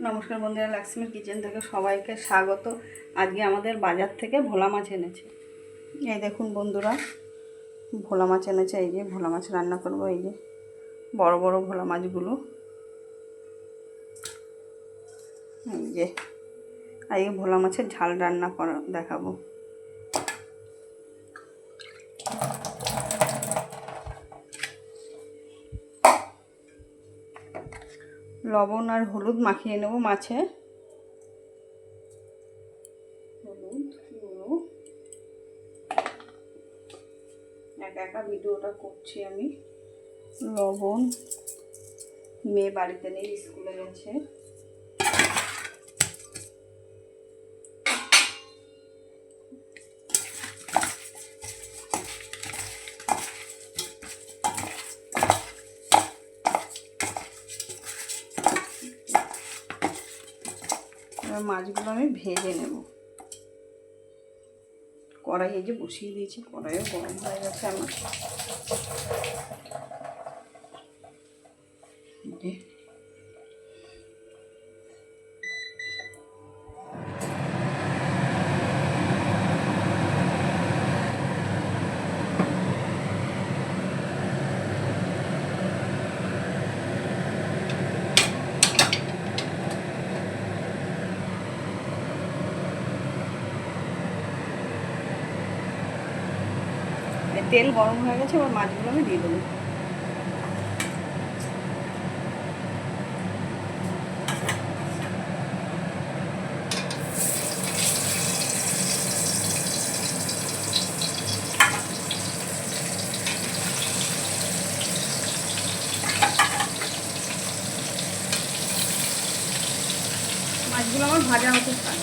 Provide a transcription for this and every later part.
নমস্কার বন্ধুরা, লাক্সমীর কিচেন থেকে সবাইকে স্বাগত। আজকে আমাদের বাজার থেকে ভোলা মাছ এনেছে। এই দেখুন বন্ধুরা, ভোলা মাছ এনেছে, এই যে ভোলা মাছ রান্না করব, এই যে বড় বড় ভোলা মাছগুলো। এই যে, আজকে ভোলা মাছের ঝাল রান্না করা দেখাবো। লবণ আর হলুদ মাখিয়ে নেব মাছে। হলুদ নুনো একা একা ভিডিওটা করছি আমি। লবণ মেয়ে বাড়িতে নেই, স্কুলে গেছে। মাছগুলো আমি ভেজে নেব। কড়াই এই যে বসিয়ে দিয়েছি কড়াইও গরম হয়ে গেছে আমার। তেল গরম হয়ে গেছে, এবার মাছগুলো আমি দিয়ে দেবো। মাছগুলো আমার ভাজা হতে থাক।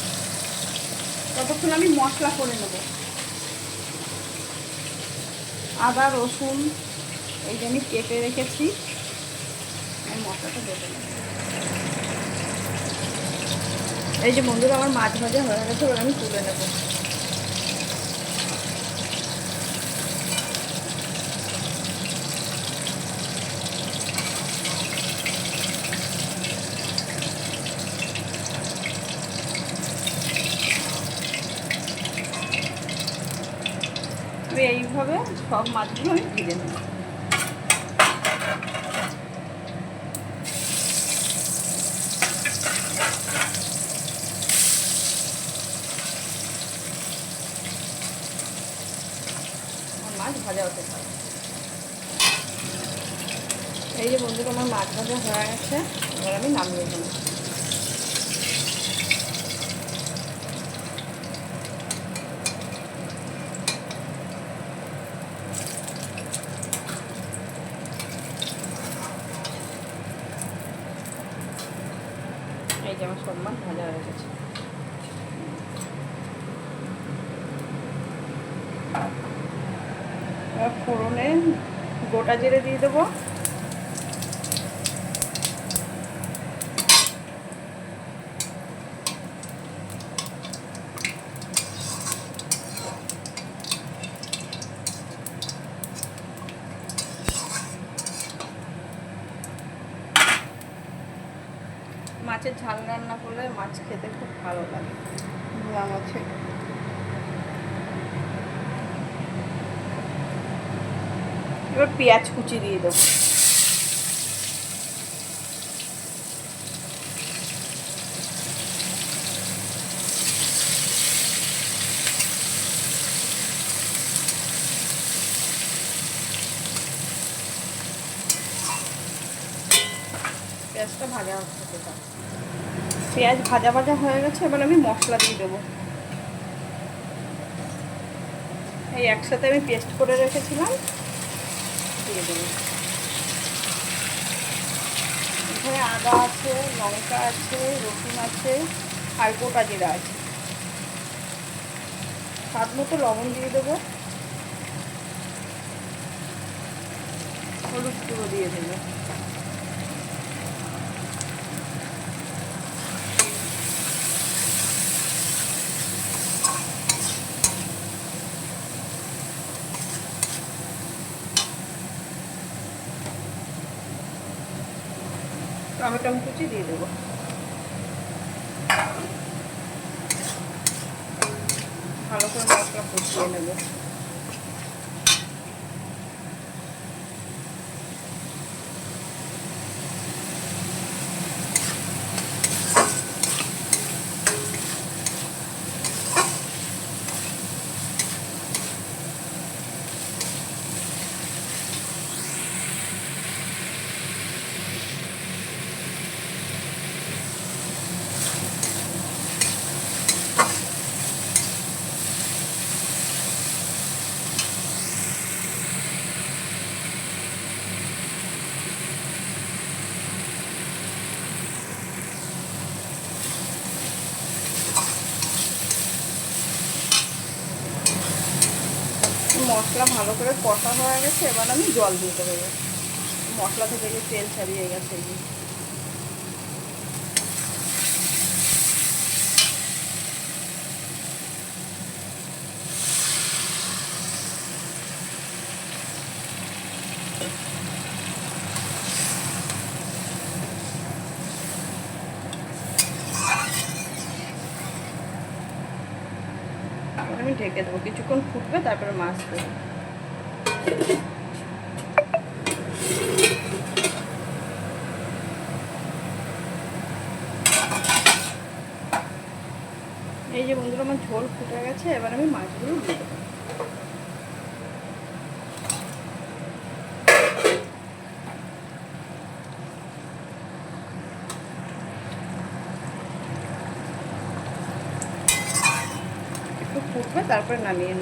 ততক্ষণ আমি মশলা করে নেব। আদা, রসুন, এই যে আমি কেটে রেখেছি। মশলাটা বেটে এই যে বন্ধুরা, আমার মাছ ভাজা হয়ে গেছে আমি তুলে নেব। এইভাবে সব মাছগুলো আমি ভেজে নেব। মাছ এই যে বন্ধুরা, আমার মাছ ভাজা হয়ে গেছে, এবার আমি নামিয়ে দেবো এই যে আমার সম্মান ভাজা হয়ে গেছে। ফোড়নে গোটা জিরে দিয়ে দেবো। মাছের ঝাল রান্না করলে মাছ খেতে খুব ভালো লাগে। ভোলা মাছের এবার পেঁয়াজ কুচি দিয়ে দেবো। পেঁয়াজটা ভাজা হচ্ছে। পেঁয়াজ ভাজা ভাজা হয়ে গেছে, এবার আমি মশলা দিয়ে দেবো। এই একসাথে আমি পেস্ট করে রেখেছিলাম, দিয়ে দেবো। এখানে আদা আছে, লঙ্কা আছে, রসুন আছে, আর গোটা জিরা আছে। স্বাদ মতো লবণ দিয়ে দেবো। হলুদ গুঁড়ো দিয়ে দেবো। টমেটম কুচি দিয়ে দেবো। ভালো করে মশলা কষিয়ে নেব। মশলা ভালো করে কষা হয়ে গেছে, এবার আমি জল দিতে দেবো। মশলা থেকে তেল ছাড়িয়ে গেছে। ঢেকে দেবো। কিছুক্ষণ ফুটবে, তারপরে মাছ দেবো। এই যে বন্ধুরা, আমার ঝোল ফুটে গেছে, এবার আমি মাছগুলো দিয়ে দেবো। একটু তারপরে নামিয়ে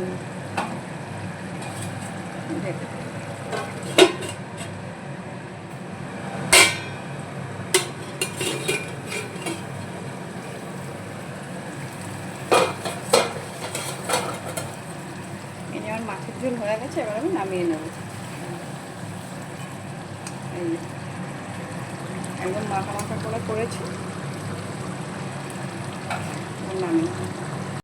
আমার মাছের ঝোল হয়ে গেছে, এবার আমি নামিয়ে নেব। একদম মাখা মাখা করে করেছি। নামিয়ে।